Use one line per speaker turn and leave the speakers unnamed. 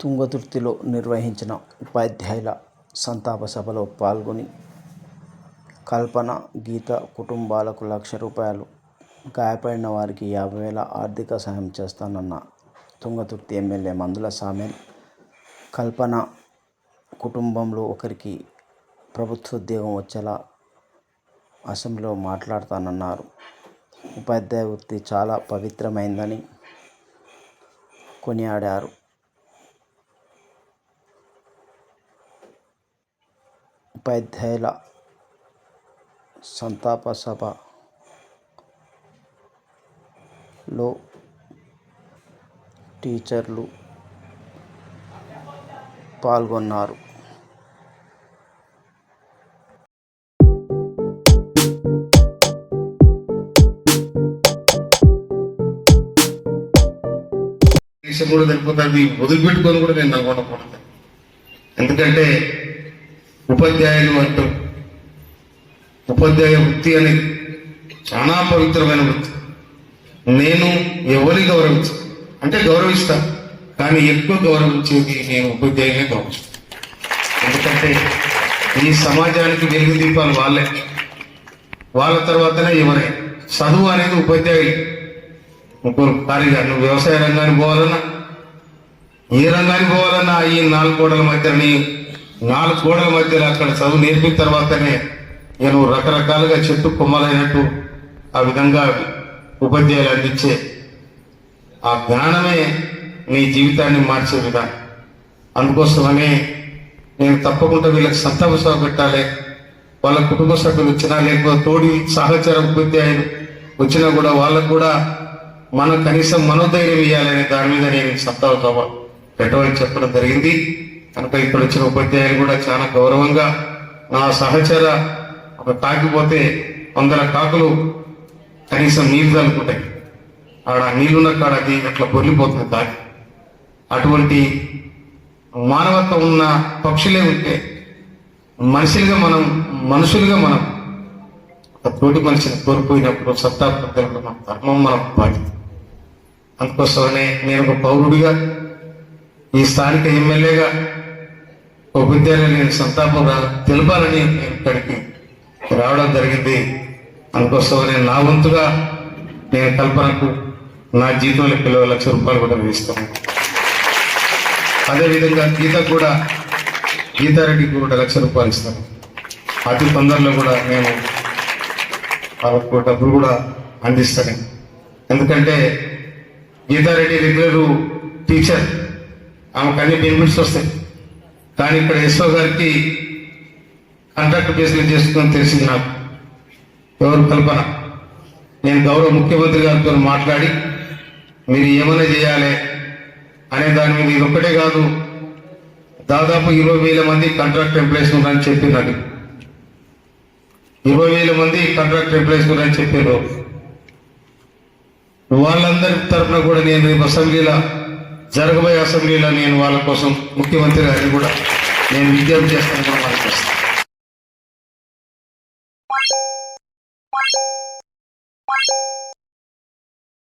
తుంగతుర్తిలో నిర్వహించిన ఉపాధ్యాయుల సంతాప సభలో పాల్గొని కల్పన గీత కుటుంబాలకు లక్ష రూపాయలు గాయపడిన వారికి యాభై వేల ఆర్థిక సాయం చేస్తానన్న తుంగతుర్తి ఎమ్మెల్యే మందుల సామెల్. కల్పన కుటుంబంలో ఒకరికి ప్రభుత్వ ఉద్యోగం వచ్చేలా అసెంబ్లీలో మాట్లాడతానన్నారు. ఉపాధ్యాయ వృత్తి చాలా పవిత్రమైందని కొనియాడారు. ఉపాధ్యాయుల సంతాప సభలో టీచర్లు పాల్గొన్నారు.
కూడా సరిపోతుంది. వదిలిపెట్టుకొని కూడా నేను నవ్వకపోతాను ఎందుకంటే ఉపాధ్యాయులు అంటారు ఉపాధ్యాయ వృత్తి అనేది చాలా పవిత్రమైన వృత్తి. నేను ఎవరిని గౌరవించ అంటే గౌరవిస్తా కానీ ఎక్కువ గౌరవించేది నేను ఉపాధ్యాయులే గౌరవిస్తాను ఎందుకంటే ఈ సమాజానికి వెలుగు దీపాలు వాళ్ళే. వాళ్ళ తర్వాతనే ఎవరే? చదువు అనేది ఉపాధ్యాయులు. ముగ్గురు ఖాళీగా నువ్వు వ్యవసాయ రంగానికి పోవాలన్నా ఏ రంగానికి పోవాలన్నా ఈ నాలుగు కోడల మధ్యని నాలుగు గోడల మధ్యలో అక్కడ చదువు నేర్పిన తర్వాతనే నేను రకరకాలుగా చెట్టు కొమ్మలైనట్టు ఆ విధంగా ఉపాధ్యాయులు అందించే ఆ జ్ఞానమే నీ జీవితాన్ని మార్చే విధానం. అందుకోసమనే నేను తప్పకుండా వీళ్ళకి సంతాప సభ పెట్టాలి. వాళ్ళ కుటుంబ సభ్యులు వచ్చినా లేకపోతే తోడి సహచర ఉపాధ్యాయులు వచ్చినా కూడా వాళ్ళకు కూడా మన కనీసం మనోధైర్యం ఇవ్వాలనే దాని మీద నేను సంతాప సభ పెట్టమని చెప్పడం జరిగింది. కనుక ఇక్కడ వచ్చిన ఉపాధ్యాయులు కూడా చాలా గౌరవంగా నా సహచర ఒక తాకిపోతే వందల కాకులు కనీసం నీళ్ళు తలుపుతాయి. ఆడ నీళ్ళున్న కాడ అది అట్లా పొర్లిపోతుంది తాకి అటువంటి మానవత్వం ఉన్న పక్షులే ఉంటే మనుషులుగా మనం మనుషులుగా మనం ఒక తోటి మనిషిని కోల్పోయినప్పుడు సత్తా మన ధర్మం మనం బాధ్యత అందుకోసమనే నేను ఒక పౌరుడిగా ఈ స్థానిక ఎమ్మెల్యేగా ఒక విద్యాలయం నేను సంతాపం రా తెలపాలని ఇక్కడికి రావడం జరిగింది. అందుకోసమనే నా వంతుగా నేను కల్పనకు నా జీతంలో పిల్లల లక్ష రూపాయలు కూడా వేస్తాను. అదేవిధంగా గీత కూడా గీతారెడ్డికి కూడా లక్ష రూపాయలు ఇస్తాను. అతి తొందరలో కూడా నేను వాళ్ళకు డబ్బులు కూడా అందిస్తాను. ఎందుకంటే గీతారెడ్డి రెగ్యులర్ టీచర్. ఆమెకు అన్ని బెనిఫిట్స్ వస్తాయి. కానీ ఇక్కడ ఎస్ఓ గారికి కాంట్రాక్ట్ బేస్లో చేసుకుని తెలిసింది నాకు. ఎవరు కల్పన? నేను గౌరవ ముఖ్యమంత్రి గారితో మాట్లాడి మీరు ఏమైనా చేయాలి అనే దాని మీద ఇది ఒక్కటే కాదు దాదాపు ఇరవై వేల మంది కాంట్రాక్ట్ ఎంప్లాయీస్ ఉన్నారని చెప్పింది ఇరవై వేల మంది కాంట్రాక్ట్ ఎంప్లాయీస్ ఉన్నారని చెప్పారు వాళ్ళందరి తరఫున కూడా నేను రేపు అసెంబ్లీలో జరగబోయే అసెంబ్లీలో నేను వాళ్ళ కోసం ముఖ్యమంత్రి గారిని కూడా నేను విజ్ఞప్తి చేస్తాను.